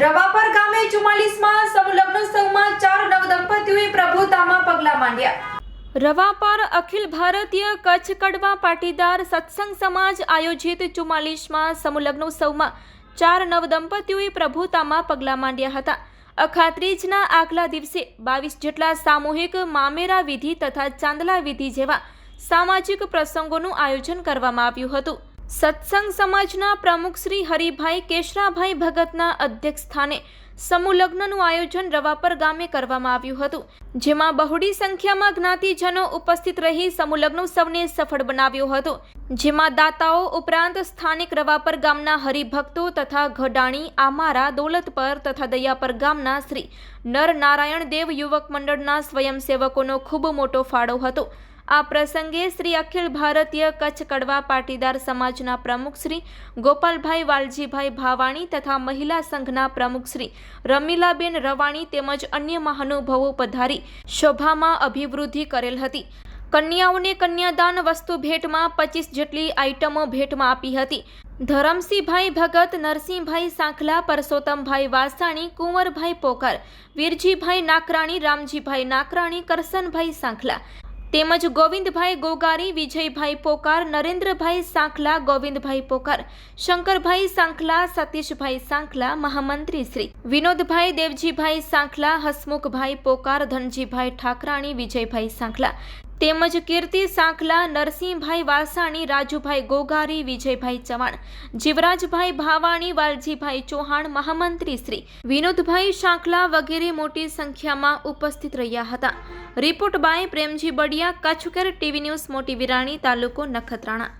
રવાપર ગામે ચુમ્માલીસમાં સમલગ્ન સંઘમાં ચાર નવ નવદંપતીઓએ પ્રભુતામાં પગલાં માંડ્યા. રવાપર અખિલ ભારતીય કચ્છ કડવા પાટીદાર સત્સંગ સમાજ આયોજિત ચુમ્માલીસમાં સમલગ્નોત્સવમાં ચાર નવદંપતીઓએ પ્રભુતામાં પગલાં માંડ્યા હતા. અખાત્રીજના આગલા દિવસે બાવીસ જેટલા સામૂહિક મામેરા વિધિ તથા ચાંદલા વિધિ જેવા સામાજિક પ્રસંગોનું આયોજન કરવામાં આવ્યું હતું. સત્સંગ સમાજના પ્રમુખ શ્રી હરિભાઈ કેશરાભાઈ ભગતના અધ્યક્ષ સ્થાને સમૂહ લગ્નનું આયોજન રવાપર ગામે કરવામાં આવ્યું હતું, જેમાં બહોળી સંખ્યામાં જ્ઞાતિજનો ઉપસ્થિત રહી સમૂહ લગ્નોત્સવને સફળ બનાવ્યો હતો, જેમાં દાતાઓ ઉપરાંત સ્થાનિક રવાપર ગામના હરિભક્તો તથા ઘડાણી, આમારા, દોલતપર તથા દયાપર ગામના શ્રી નર નારાયણ દેવ યુવક મંડળના સ્વયંસેવકોનો ખૂબ મોટો ફાળો હતો. આ પ્રસંગે શ્રી અખિલ ભારતીય કચ્છ કડવા પાટીદાર સમાજના પ્રમુખ શ્રી ગોપાલભાઈ વાલજીભાઈ ભાવાણી તથા મહિલા સંઘના પ્રમુખ શ્રી રમીલાબેન રવાણી તેમજ અન્ય મહાનુભાવો પધારી શોભામાં અભિવૃદ્ધિ કરેલ હતી. કન્યાઓને કન્યાદાન વસ્તુ ભેટમાં પચીસ જેટલી આઇટમો ભેટમાં આપી હતી. ધરમસિંહભાઈ ભગત, નરસિંહભાઈ સાંખલા, પરસોત્તમભાઈ વાસાણી, કુંવરભાઈ પોકાર, વીરજીભાઈ નાકરાણી, રામજીભાઈ નાકરાણી, કરસનભાઈ સાંખલા તેમજ ગોવિંદભાઈ ગોગારી, વિજયભાઈ પોકાર, નરેન્દ્રભાઈ સાંખલા, ગોવિંદભાઈ પોકાર, શંકરભાઈ સાંખલા, સતીશભાઈ સાંખલા, મહામંત્રી શ્રી. વિનોદભાઈ દેવજીભાઈ સાંખલા, હસમુખભાઈ પોકાર, ધનજીભાઈ ઠાકરાણી, વિજયભાઈ સાંખલા. તેમજ કીર્તિ સાંખલા, નરસિંહભાઈ વાસાણી, રાજુભાઈ ગોગારી, વિજયભાઈ ચવાણ, જીવરાજભાઈ ભાવાણી, વાલજીભાઈ ચૌહાણ, મહામંત્રી શ્રી વિનોદભાઈ સાંખલા વગેરે મોટી સંખ્યામાં ઉપસ્થિત રહ્યા હતા. Report by Premji Badiya Kachchhkar TV news, Moti Virani, તાલુકો નખત્રાણા.